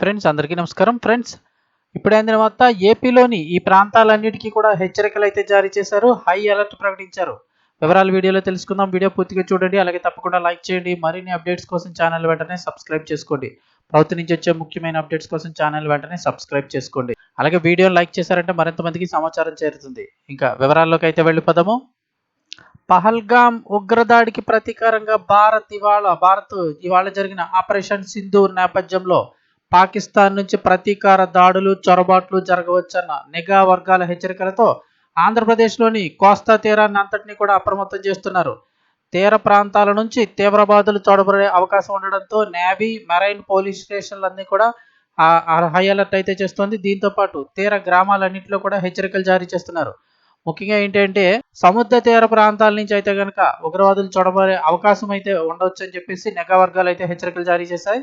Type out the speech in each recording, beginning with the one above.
Friends అందరికీ నమస్కారం. Friends ఇప్పుడైన తర్వాత ఏపీలోని ఈ ప్రాంతాలన్నిటికీ కూడా హెచ్చరికలు అయితే జారీ చేశారు. హై అలర్ట్ ప్రకటించారు. వివరాలు వీడియోలో తెలుసుకుందాం. వీడియో పూర్తిగా చూడండి. అలాగే తప్పకుండా లైక్ చేయండి. మరిన్ని అప్డేట్స్ కోసం ఛానల్ వెంటనే సబ్స్క్రైబ్ చేసుకోండి. ప్రభుత్వం నుంచి వచ్చే ముఖ్యమైన అప్డేట్స్ కోసం ఛానల్ వెంటనే సబ్స్క్రైబ్ చేసుకోండి. అలాగే వీడియోని లైక్ చేశారంటే మరింత మందికి సమాచారం చేరుతుంది. ఇంకా వివరాల్లోకి అయితే వెళ్ళిపోదాము. పహల్గామ్ ఉగ్రదాడికి ప్రతీకారంగా భారత్ ఇవాళ భారత్ ఇవాళ జరిగిన ఆపరేషన్ సింధూర్ నేపథ్యంలో పాకిస్తాన్ నుంచి ప్రతీకార దాడులు చొరబాట్లు జరగవచ్చన్న నిఘా వర్గాల హెచ్చరికలతో ఆంధ్రప్రదేశ్లోని కోస్తా తీరాన్ని అంతటినీ కూడా అప్రమత్తం చేస్తున్నారు. తీర ప్రాంతాల నుంచి తీవ్రవాదులు చొడబడే అవకాశం ఉండడంతో నేవీ మెరైన్ పోలీస్ స్టేషన్లన్నీ కూడా హై అలర్ట్ అయితే చేస్తోంది. దీంతో పాటు తీర గ్రామాలన్నింటిలో కూడా హెచ్చరికలు జారీ చేస్తున్నారు. ముఖ్యంగా ఏంటంటే సముద్ర తీర ప్రాంతాల నుంచి అయితే కనుక ఉగ్రవాదులు చొడబడే అవకాశం అయితే ఉండవచ్చు అని చెప్పేసి నిఘా వర్గాలు అయితే హెచ్చరికలు జారీ చేశాయి.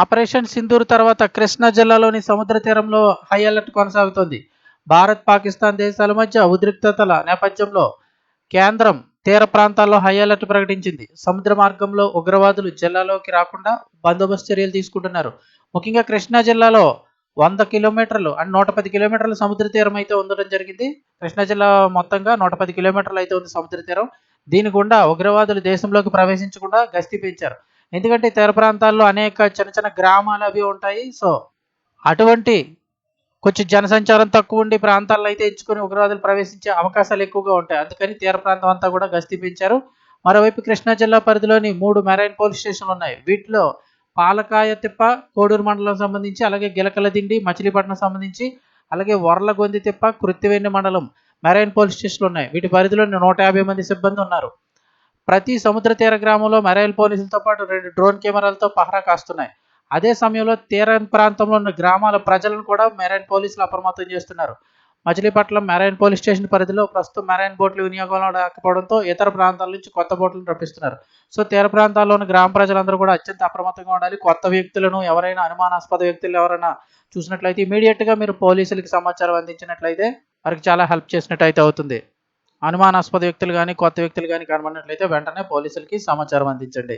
ఆపరేషన్ సింధూర్ తర్వాత కృష్ణా జిల్లాలోని సముద్ర తీరంలో హై అలర్ట్ కొనసాగుతోంది. భారత్ పాకిస్తాన్ దేశాల మధ్య ఉద్రిక్తతల నేపథ్యంలో కేంద్రం తీర ప్రాంతాల్లో హై అలర్ట్ ప్రకటించింది. సముద్ర మార్గంలో ఉగ్రవాదులు జిల్లాలోకి రాకుండా బందోబస్తు చర్యలు తీసుకుంటున్నారు. ముఖ్యంగా కృష్ణా జిల్లాలో వంద కిలోమీటర్లు అండ్ నూట పది కిలోమీటర్ల సముద్ర తీరం అయితే ఉండడం జరిగింది. కృష్ణా జిల్లా మొత్తంగా నూట పది కిలోమీటర్లు అయితే ఉంది సముద్ర తీరం. దీని గుండా ఉగ్రవాదులు దేశంలోకి ప్రవేశించకుండా గస్తీ పెంచారు. ఎందుకంటే తీర ప్రాంతాల్లో అనేక చిన్న చిన్న గ్రామాలు అవి ఉంటాయి. సో అటువంటి కొంచెం జనసంచారం తక్కువ ఉండే ప్రాంతాల్లో అయితే ఎంచుకొని ఉగ్రవాదులు ప్రవేశించే అవకాశాలు ఎక్కువగా ఉంటాయి. అందుకని తీర ప్రాంతం అంతా కూడా గస్తీ పెంచారు. మరోవైపు కృష్ణా జిల్లా పరిధిలోని మూడు మెరైన్ పోలీస్ స్టేషన్లు ఉన్నాయి. వీటిలో పాలకాయ తిప్ప కోడూరు మండలం సంబంధించి అలాగే గిలకల దిండి మచిలీపట్నం సంబంధించి అలాగే వరలగొంది తిప్ప కృత్తివేణి మండలం మెరైన్ పోలీస్ స్టేషన్లు ఉన్నాయి. వీటి పరిధిలో నూట యాభై మంది సిబ్బంది ఉన్నారు. ప్రతి సముద్ర తీర గ్రామంలో మెరైన్ పోలీసులతో పాటు రెండు డ్రోన్ కెమెరాలతో పహరా కాస్తున్నాయి. అదే సమయంలో తీర ప్రాంతంలో ఉన్న గ్రామాల ప్రజలను కూడా మెరైన్ పోలీసులు అప్రమత్తం చేస్తున్నారు. మచిలీపట్నం మెరైన్ పోలీస్ స్టేషన్ పరిధిలో ప్రస్తుతం మెరైన్ బోట్లు వినియోగంలో రాకపోవడంతో ఇతర ప్రాంతాల నుంచి కొత్త బోట్లను రప్పిస్తున్నారు. సో తీర ప్రాంతాల్లో ఉన్న గ్రామ ప్రజలందరూ కూడా అత్యంత అప్రమత్తంగా ఉండాలి. కొత్త వ్యక్తులను ఎవరైనా అనుమానాస్పద వ్యక్తులు ఎవరైనా చూసినట్లయితే ఇమీడియట్గా మీరు పోలీసులకి సమాచారం అందించినట్లయితే వారికి చాలా హెల్ప్ చేసినట్టు అయితే అవుతుంది. అనుమానాస్పద వ్యక్తులు కానీ కొత్త వ్యక్తులు కానీ కనబడినట్లయితే వెంటనే పోలీసులకి సమాచారం అందించండి.